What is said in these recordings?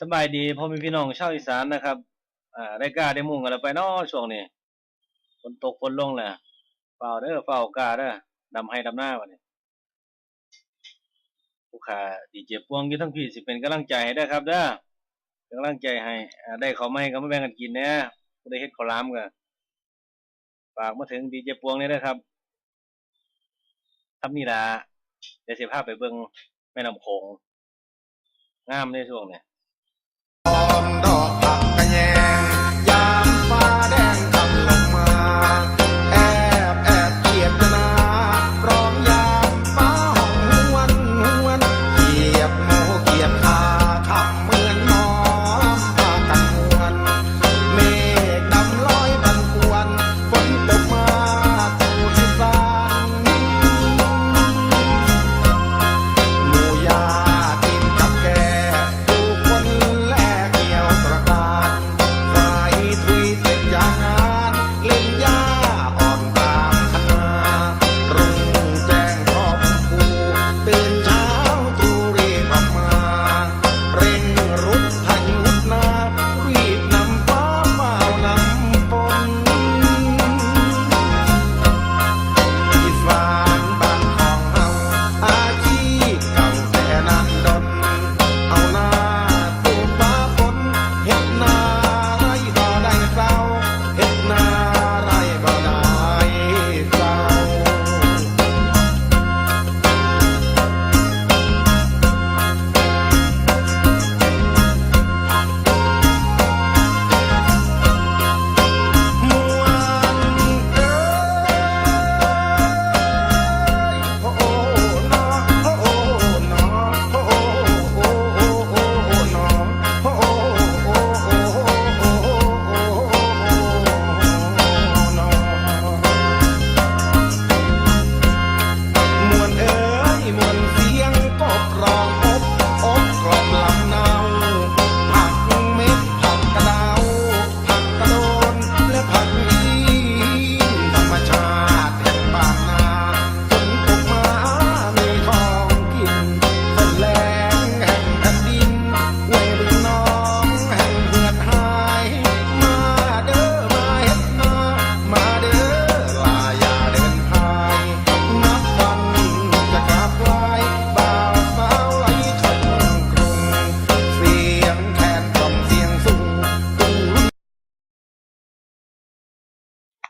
สบายดีพ่อแม่พี่น้องชาวอีสานนะครับ อ่าได้กล้าได้มุ่งกันแล้วไปเนาะช่วงนี้ฝนตกฝนลงแหละเฝ้าเด้อเฝ้ากล้าเด้อดำให้ดำหน้าวันนี้ผู้ขาดีเจ็บปวงอยู่ทั้งพี่สิเป็นกำลังใจให้เด้อครับเด้อเป็นกำลังใจให้อ่าได้เขาวไม่ก็มาแบ่งกันกินแหน่บ่ได้เฮ็ดข้าวหลามก็ฝากมาถึงดีเจปวงนี่เด้อครับทำนี่ละเดี๋ยวสิพาไปเบิ่งแม่น้ำโขงงามในช่วงนี้ห อมดอก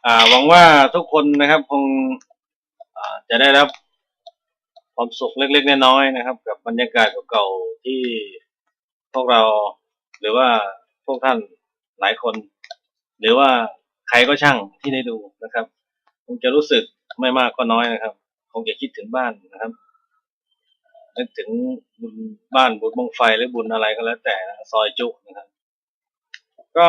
อ่าหวังว่าทุกคนนะครับคงอ่าจะได้รับความสุขเล็กๆน้อยๆนะครับ กับบรรยากาศเก่าๆที่พวกเรา หรือว่าพวกท่านหลายคน หรือว่าใครก็ช่างที่ได้ดูนะครับ คงจะรู้สึกไม่มากก็น้อยนะครับ คงจะคิดถึงบ้านนะครับนึกถึงบุญบ้านบุญบังไฟหรือบุญอะไรก็แล้วแต่ซอยจุนะครับ ก็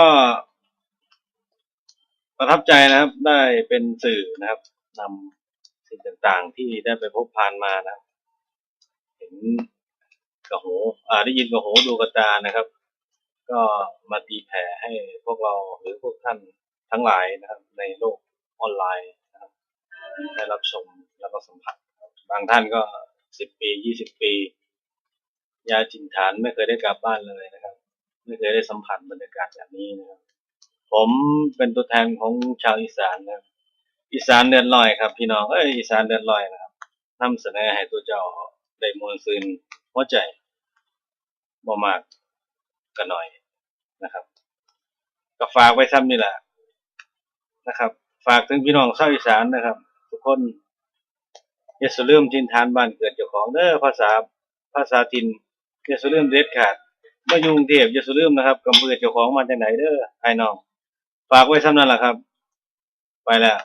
ประทับใจนะครับ ได้เป็นสื่อนะครับนำสิ่งต่างๆ ที่ได้ไปพบผ่านมานะเห็นกระหูอ่าได้ยินกระหูดูกระตานะครับ ก็มาตีแผ่ให้พวกเราหรือพวกท่านทั้งหลายนะครับ ในโลกออนไลน์นะครับ ได้รับชมแล้วก็สัมผัสบบางท่านก็สิบปียี่สิบปี ยาจินฐานไม่เคยได้กลับบ้านเลยนะครับ ไม่เคยได้สัมผัสบรรยากาศแบบนี้นะครับ ผมเป็นตัวแทนของชาวอีสานนะอีสานเดือนลอยครับ พี่น้องเอ้ยอีสานเดือนลอยนะครับนำเสนอให้ตัวเจ้าได้มวลซืนหัวใจบ่มากก็หน่อยนะครับ ก็ฝากไว้ซ้ำนี่แหละนะครับ ฝากถึงพี่น้องชาวอีสานนะครับ ทุกคนอย่าสลืมทินฐานบ้านเกิดเจ้าของเด้อภาษาภาษาถิ่นอย่าสลืมเด็ดขาดเมื่อยุงเทพอย่าสลืมนะครับกำเนิดเจ้าของมาจากไหนเด้อไอ้น้อง ฝากไว้ซ้ำนั่นแหละครับ ไปแล้ว